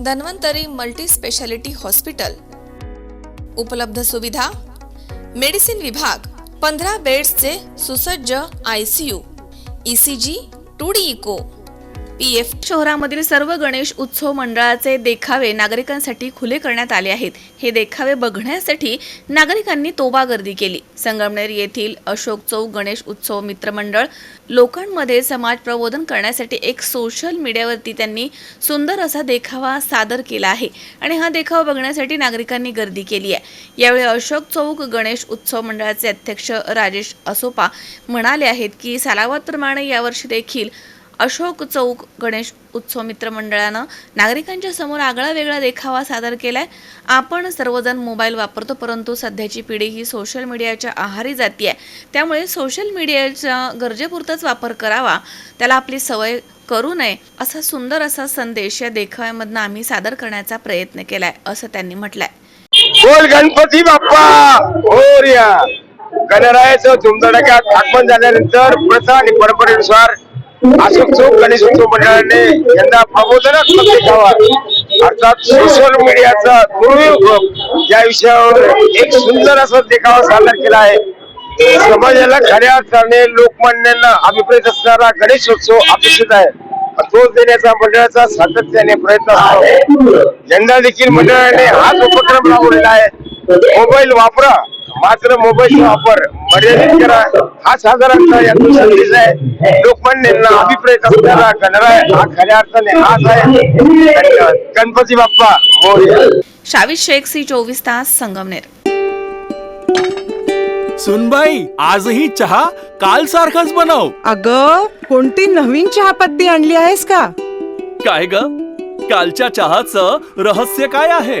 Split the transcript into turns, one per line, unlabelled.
Dhanvantari multi speciality hospital. उपलब्ध सुविधा medicine विभाग पंधरा बेड्सचे सुसज्ज I C U E C G two D echo P F शहरामधील सर्व गणेश उत्सव मंडळाचे देखावे नागरिकांसाठी खुले करण्यात आले आहेत. हे देखावे बघण्यासाठी नागरिकांनी तोबा गर्दी केली. संगमनेर येथील अशोक चौक गणेश उत्सव मित्रमंडळ लोकांमध्ये समाज प्रबोधन करण्यासाठी एक सोशल मीडियावरती त्यांनी सुंदर असा देखावा सादर केला आहे आणि हा देखावा बघण्यासाठी नागरिकांनी गर्दी केली आहे. यावेळी अशोक चौक गणेश उत्सव मंडळाचे अध्यक्ष राजेश असोपा म्हणाले आहेत की सालावतप्रमाणे यावर्षी देखील अशोक चौक गणेश उत्सव मित्र मंडळानं नागरिकांच्या समोर आगळा वेगळा देखावा सादर केलाय. आपण सर्वजण मोबाईल वापरतो परंतु सध्याची पिढी ही सोशल मीडियाच्या आहारी जाती आहे त्यामुळे सोशल मीडियाचा गरजेपुरताच वापर करावा. त्याला आपली सवय करू नये असा सुंदर असा संदेश या देखाव्यामधनं आम्ही सादर करण्याचा प्रयत्न केलाय असं त्यांनी म्हटलंय.
बोल गणपती बाप्पा! गणरायाचं धुमधडाक्यात आगमन झाल्यानंतर प्रथा आणि परंपरेनुसार अशोक चौक गणेशोत्सव मंडळाने यंदा प्रबोधनात्मक देखावा अर्थात सोशल मीडियाचा दुरुपयोग या विषयावर एक सुंदर असा देखावा सादर केला आहे. समाजाला खऱ्या अर्थाने लोकमान्यांना अभिप्रेत असणारा गणेशोत्सव अपेक्षित आहे. तोच देण्याचा मंडळाचा सातत्याने प्रयत्न असतो. यंदा देखील मंडळाने हाच उपक्रम राबवलेला आहे. मोबाईल वापरा. मात्र मोबाईलचा वापर मर्यादित करा. हा साधारणतः यातून संदेश आहे. लोकमान्यांना अभिप्रेत असणारा गणराय हा खऱ्या अर्थाने हाच आहे. धन्यवाद. गणपती बाप्पा मोरया.
शावित शेख सी चोवीस तास संगमनेर.
सुनबाई आजही चहा काल सारखाच बनव.
अग कोणती नवीन चहापत्ती आणली आहेस का?
काय ग? कालच्या चहाचं रहस्य काय आहे?